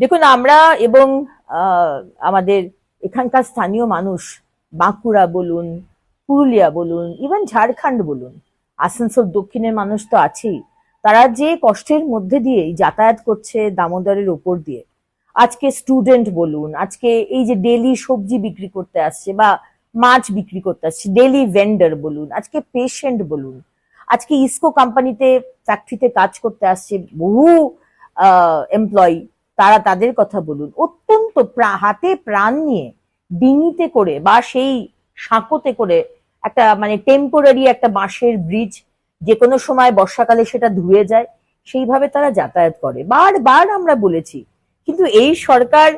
দেখুন, আমরা এবং আমাদের এখানকার স্থানীয় মানুষ, বাঁকুড়া বলুন, পুরুলিয়া বলুন ইভেন ঝাড়খণ্ড বলুন, আসানসোল দক্ষিণের মানুষ তো আছেই, তারা যে কষ্টের মধ্যে দিয়ে যাতায়াত করছে দামোদরের ওপর দিয়ে। আজকে স্টুডেন্ট বলুন, আজকে এই যে ডেলি সবজি বিক্রি করতে আসছে বা মাছ বিক্রি করতে আসছে ডেলি ভেন্ডার বলুন, আজকে পেশেন্ট বলুন, আজকে ইসকো কোম্পানিতে ফ্যাক্টরিতে কাজ করতে আসছে বহু এমপ্লয়ি তারা তাদের কথা বলুন। অত্যন্ত হাতে প্রাণ নিয়ে ডিঙিতে করে বা সেই সাঁকোতে করে একটা মানে টেম্পোরারি একটা বাঁশের ব্রিজ যে কোনো সময় বর্ষাকালে সেটা ধুয়ে যায়, সেইভাবে তারা যাতায়াত করে। বারবার আমরা বলেছি, কিন্তু এই সরকার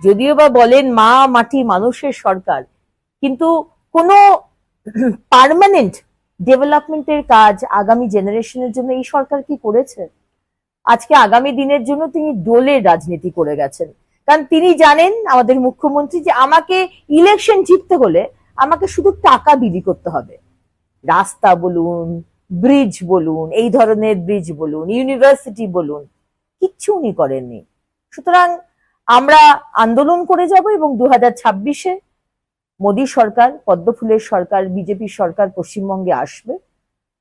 যদিও বা বলেন মা মাটি মানুষের সরকার, কিন্তু কোনো পার্মানেন্ট ডেভেলপমেন্টের কাজ আগামী জেনারেশনের জন্য এই সরকার কি করেছে? আজকে আগামী দিনের জন্য তিনি দোলের রাজনীতি করে গেছেন। কারণ তিনি জানেন, আমাদের মুখ্যমন্ত্রী, যে আমাকে ইলেকশন জিততে হলে আমাকে শুধু টাকা বিলি করতে হবে। রাস্তা বলুন ব্রিজ বলুন, এই ধরনের ব্রিজ বলুন ইউনিভার্সিটি বলুন, কিচ্ছু উনি করেননি। সুতরাং আমরা আন্দোলন করে যাব এবং দু হাজার ছাব্বিশে মোদী সরকার, পদ্মফুলের সরকার বিজেপি সরকার পশ্চিমবঙ্গে আসবে।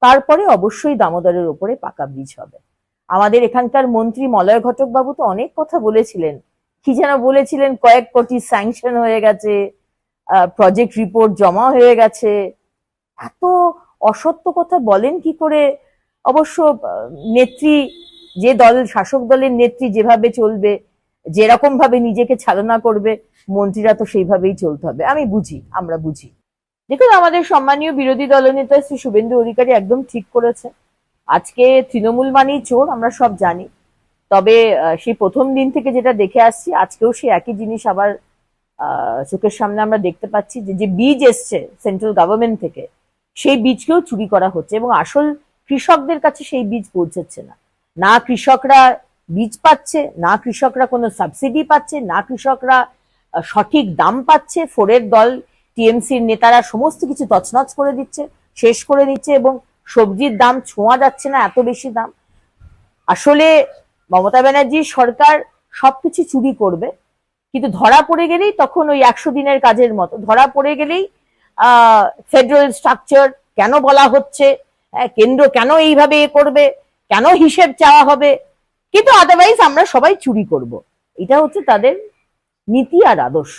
তারপরে অবশ্যই দামোদরের ওপরে পাকা ব্রিজ হবে। আমাদের এখানকার মন্ত্রী মলয় ঘটক বাবু তো অনেক কথা বলেছিলেন। কি যেন বলেছিলেন, কয়েক কোটি স্যাংশন হয়ে গেছে প্রজেক্ট রিপোর্ট জমা হয়ে গেছে। এত অসত্য কথা বলেন কি করে? অবশ্য নেত্রী, যে দল, শাসক দলের নেত্রী যেভাবে চলবে যেরকম ভাবে নিজেকে চালনা করবে, মন্ত্রীরা তো সেইভাবেই চলতে হবে। আমি বুঝি, আমরা বুঝি। দেখুন, আমাদের সম্মানীয় বিরোধী দলনেতা শ্রী শুভেন্দু অধিকারী একদম ঠিক করেছে। আজকে তৃণমূল মানেই চোর, আমরা সব জানি। তবে সেই প্রথম দিন থেকে যেটা দেখে আসছি, আজকেও সেই একই জিনিস আবার চোখের সামনে আমরা দেখতে পাচ্ছি যে যে বীজ এসছে সেন্ট্রাল গভর্নমেন্ট থেকে, সেই বীজকেও চুরি করা হচ্ছে এবং আসল কৃষকদের কাছে সেই বীজ পৌঁছাচ্ছে না। না কৃষকরা বীজ পাচ্ছে, না কৃষকরা কোনো সাবসিডি পাচ্ছে, না কৃষকরা সঠিক দাম পাচ্ছে, ফোরের দল, টিএমসির নেতারা সমস্ত কিছু তছনছ করে দিচ্ছে, শেষ করে দিচ্ছে এবং সবজির দাম ছোঁয়া যাচ্ছে না এত বেশি দাম। আসলে মমতা ব্যানার্জির সরকার সবকিছু চুরি করবে কিন্তু ধরা পড়ে গেলেই তখন ওই একশো দিনের কাজের মতো। ধরা পড়ে গেলেই ফেডারেল স্ট্রাকচার কেন বলা হচ্ছে হ্যাঁ, কেন্দ্র কেন এইভাবে এ করবে কেন হিসেব চাওয়া হবে। কিন্তু আদারওয়াইজ আমরা সবাই চুরি করব। এটা হচ্ছে তাদের নীতি আর আদর্শ।